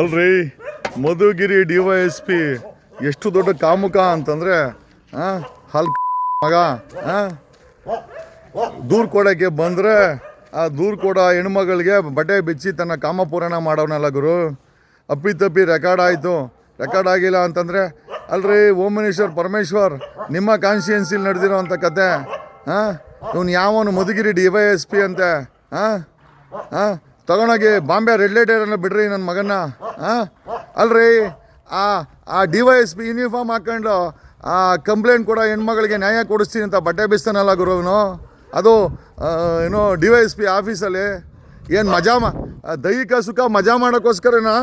ಅಲ್ರಿ, Madhugiri D Y S P ಎಷ್ಟು ದೊಡ್ಡ ಕಾಮುಕ ಅಂತಂದ್ರೆ ಹಲ್ ಮಗ ದೂರು ಕೊಡಕ್ಕೆ ಬಂದ್ರೆ, ಆ ದೂರು ಕೊಡೋ ಹೆಣ್ಮಗಳಿಗೆ ಬಟ್ಟೆ ಬಿಚ್ಚಿ ತನ್ನ ಕಾಮಪೂರಣ ಮಾಡೋನಲ್ಲ ಗುರು. ಅಪ್ಪಿತಪ್ಪಿ ರೆಕಾರ್ಡ್ ಆಯಿತು. ರೆಕಾರ್ಡ್ ಆಗಿಲ್ಲ ಅಂತಂದ್ರೆ, ಅಲ್ರಿ ಓಮನೇಶ್ವರ್ ಪರಮೇಶ್ವರ್, ನಿಮ್ಮ ಕಾನ್ಸ್ಟಿಟ್ಯೂನ್ಸಿಲಿ ನಡೆದಿರೋ ಅಂಥ ಕತೆ. ಹಾಂ ಇವನು ಯಾವನು Madhugiri D Y S P ಅಂತೆ? ಹಾಂ ಹಾಂ ತಗೊಂಡೋಗಿ ಬಾಂಬೆ ರೆಡ್ ಲೈಟ್ ಏರನ್ನ ಬಿಡ್ರಿ ನನ್ನ ಮಗನ ಹಾಂ ಅಲ್ರಿ, ಆ ಆ D Y S P uniform ಹಾಕ್ಕೊಂಡು ಆ ಕಂಪ್ಲೇಂಟ್ ಕೂಡ ಹೆಣ್ಮಗಳಿಗೆ ನ್ಯಾಯ ಕೊಡಿಸ್ತೀನಿ ಅಂತ ಬಟ್ಟೆ ಬಿಸ್ತಾನಲ್ಲ ಗುರುವನು ಅದು ಏನೋ ಡಿ ವೈ ಎಸ್ ಪಿ ಆಫೀಸಲ್ಲಿ ಏನು ಮಜಾ ಮಾ ದೈಹಿಕ ಸುಖ ಮಜಾ ಮಾಡೋಕ್ಕೋಸ್ಕರನಾ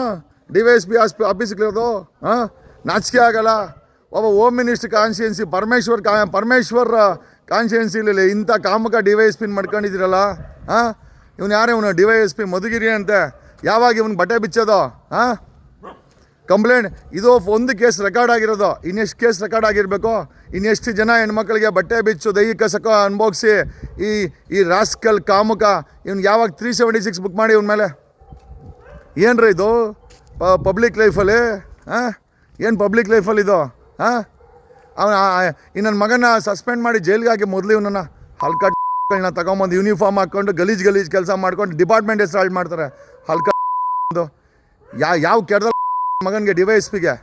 D Y S P SP ಆಫೀಸ್ಗಳಿರೋದು ಹಾಂ ನಾಚಿಕೆ ಆಗಲ್ಲ. ಒಬ್ಬ ಹೋಮ್ ಮಿನಿಸ್ಟರ್ ಕಾನ್ಸ್ಟಿಟ್ಯೂನ್ಸಿ ಪರಮೇಶ್ವರ್ ಕಾ ಪರಮೇಶ್ವರ್ ಕಾನ್ಸ್ಟಿಟ್ಯೂನ್ಸಿಲಿ ಇಂಥ ಕಾಮಕ ಡಿ ವೈ ಎಸ್ ಪಿನ ಮಾಡ್ಕೊಂಡಿದ್ದೀರಲ್ಲ ಹಾಂ ಇವನು ಯಾರೇ ಇವನು D Y S P Madhugiri ಅಂತೆ, ಯಾವಾಗ ಇವನು ಬಟ್ಟೆ ಬಿಚ್ಚೋದು ಹಾಂ ಕಂಪ್ಲೇಂಟ್, ಇದು ಒಂದು ಕೇಸ್ ರೆಕಾರ್ಡ್ ಆಗಿರೋದು, ಇನ್ನೆಷ್ಟು ಕೇಸ್ ರೆಕಾರ್ಡ್ ಆಗಿರಬೇಕು, ಇನ್ನೆಷ್ಟು ಜನ ಹೆಣ್ಮಕ್ಳಿಗೆ ಬಟ್ಟೆ ಬಿಚ್ಚು ದೈಹಿಕ ಸಕ ಅನುಭವಿಸಿ, ಈ ಈ ರಾಸ್ಕಲ್ ಕಾಮುಕ, ಇವ್ನು ಯಾವಾಗ ತ್ರೀ ಸೆವೆಂಟಿ ಸಿಕ್ಸ್ ಬುಕ್ ಮಾಡಿ ಇವನ ಮೇಲೆ? ಏನ್ರಿ ಇದು? ಪಬ್ಲಿಕ್ ಲೈಫಲ್ಲಿ ಹಾಂ ಏನು ಪಬ್ಲಿಕ್ ಲೈಫಲ್ಲಿ ಇದು? ಹಾಂ ಅವನ ಈ ಮಗನ ಸಸ್ಪೆಂಡ್ ಮಾಡಿ ಜೈಲ್ಗೆ ಹಾಕಿ ಮೊದಲು ಇವನನ್ನು ಹಲ್ಕಟ್ಗಳನ್ನ ತಗೊಂಬಂದು ಯೂನಿಫಾರ್ಮ್ ಹಾಕ್ಕೊಂಡು ಗಲೀಜ್ ಗಲೀಜ್ ಕೆಲಸ ಮಾಡ್ಕೊಂಡು ಡಿಪಾರ್ಟ್ಮೆಂಟ್ ಹೆಸರು ಹಾಳು ಮಾಡ್ತಾರೆ. ಹಲ್ಕ ಯಾ ಯಾವ ಕೆಡ್ದ ಮಗನಿಗೆ ಡಿವೈಸ್ಪಿಗೆ